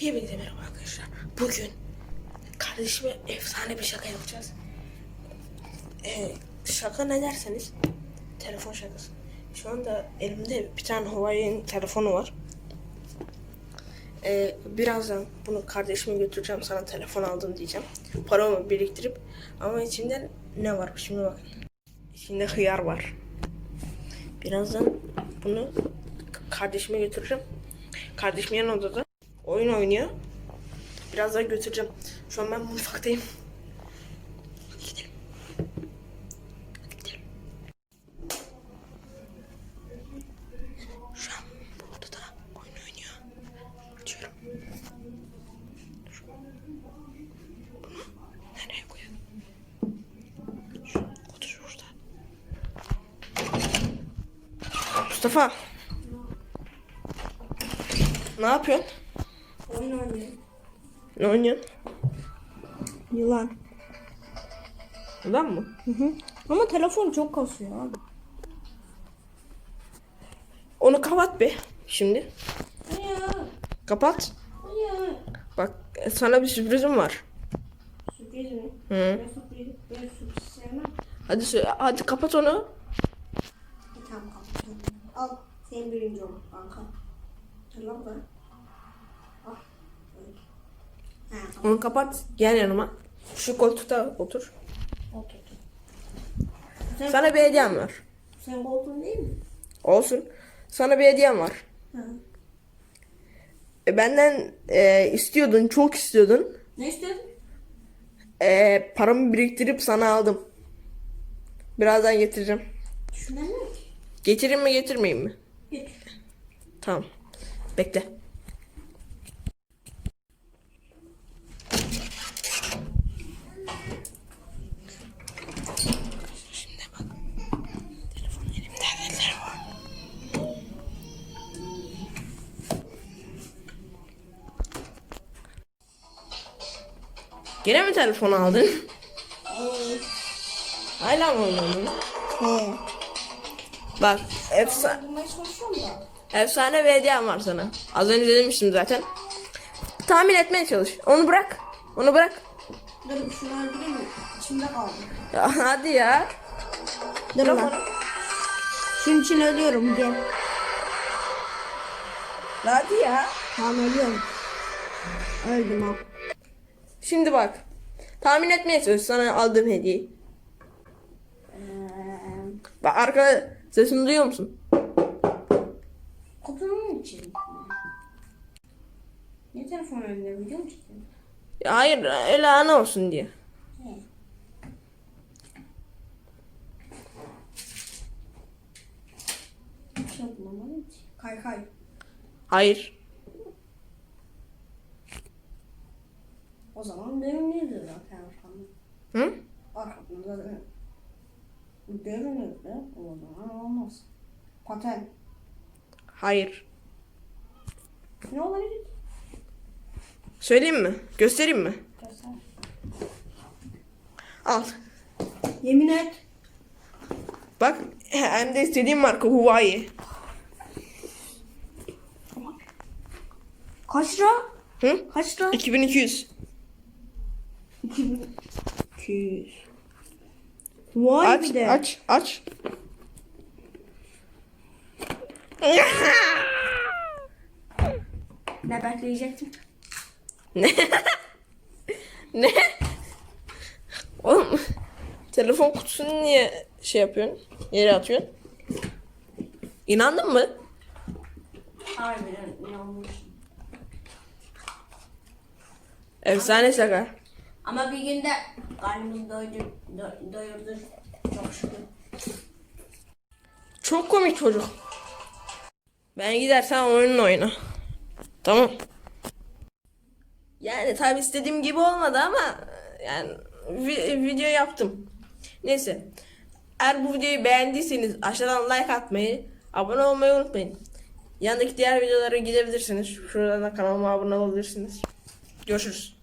Hepinize merhaba arkadaşlar. Bugün kardeşime efsane bir şaka yapacağız. Ee, şaka ne derseniz telefon şakası. Şu anda elimde bir tane Huawei'nin telefonu var. Ee, birazdan bunu kardeşime götüreceğim sana telefon aldım diyeceğim. Paramı biriktirip ama içinde ne var şimdi bakın. İçinde hıyar var. Birazdan bunu kardeşime götüreceğim. Kardeşim yan odada oyun oynuyor. Birazdan götüreceğim. Şu an ben mutfaktayım. Gidelim. Gidelim. Şu an bu oyun oynuyor. Açıyorum. Nereye koyalım? Şu şurada. Mustafa. Ne yapıyorsun? Oyun oynuyorum. Ne oynuyorsun? Yılan. Ulan mı? Hı hı. Ama telefon çok kasıyor abi. Onu kapat be şimdi. Hayır. Kapat. Hayır. Bak sana bir sürprizim var. Sürpriz mi? Hı. Ben sürpriz, ben sürpriz sevmem. Hadi hadi kapat onu. E, tamam kapatıyorum. Al. Senin birinci ol kanka. Dur lan bana. Al. Öyle. Ha, tamam. Onu kapat. Gel yanıma. Şu koltukta otur. Otur. Sen, Sana bir hediyem var. sen koltuğun değil mi? Olsun. Sana bir hediyem var. Hı. E, benden e, istiyordun, çok istiyordun. Ne istedin? E, paramı biriktirip sana aldım. Birazdan getireceğim. Düşünemiyorum ki. Getireyim mi getirmeyeyim mi? Git. Tamam. Bekle. Gene mi telefon aldın? Hala mı oynadın? He. Bak efsane. Efsane bir hediyem var sana. Az önce demiştim zaten. Tahmin etmeye çalış. Onu bırak. Onu bırak. Dur şunu öldüreyim mi? İçimde kaldı. Ya hadi ya. Dur Bırak lan. onu. Şunun için ölüyorum gel. Hadi ya. Tamam ölüyorum. Öldüm al. Şimdi bak. Tahmin etmeye çalış sana aldığım hediyeyi. Bak arkada sesini duyuyor musun? Kutunun için. Ne telefon önünde video mu çekiyorsun? Ya hayır öyle ana olsun diye. He. Bir şey bulamadım ki. Kay kay. Hayır. O zaman görünürdü zaten arkamda. Hı? Arkamda zaten. Görünürdü. O zaman olmaz. Paten. Hayır. Ne olabilir? Söyleyeyim mi? Göstereyim mi? Göster. Al. Yemin et. Bak hem de istediğim marka Huawei. Kaç lira? Hı? Kaç lira? 2200. 2200. Vay Aç, bir de. aç, aç. Ne bekleyecektim? ne? ne? Oğlum telefon kutusunu niye şey yapıyorsun? Yere atıyorsun? İnandın mı? Harbiden inanmışım. Efsane şaka. Ama bir günde karnımızı doydu, do, doyurdu. Çok şükür. Çok komik çocuk. Ben gidersen oyununu oyna. Tamam. Yani tabi istediğim gibi olmadı ama yani vi- video yaptım. Neyse. Eğer bu videoyu beğendiyseniz aşağıdan like atmayı, abone olmayı unutmayın. Yanındaki diğer videolara gidebilirsiniz. Şuradan da kanalıma abone olabilirsiniz. Görüşürüz.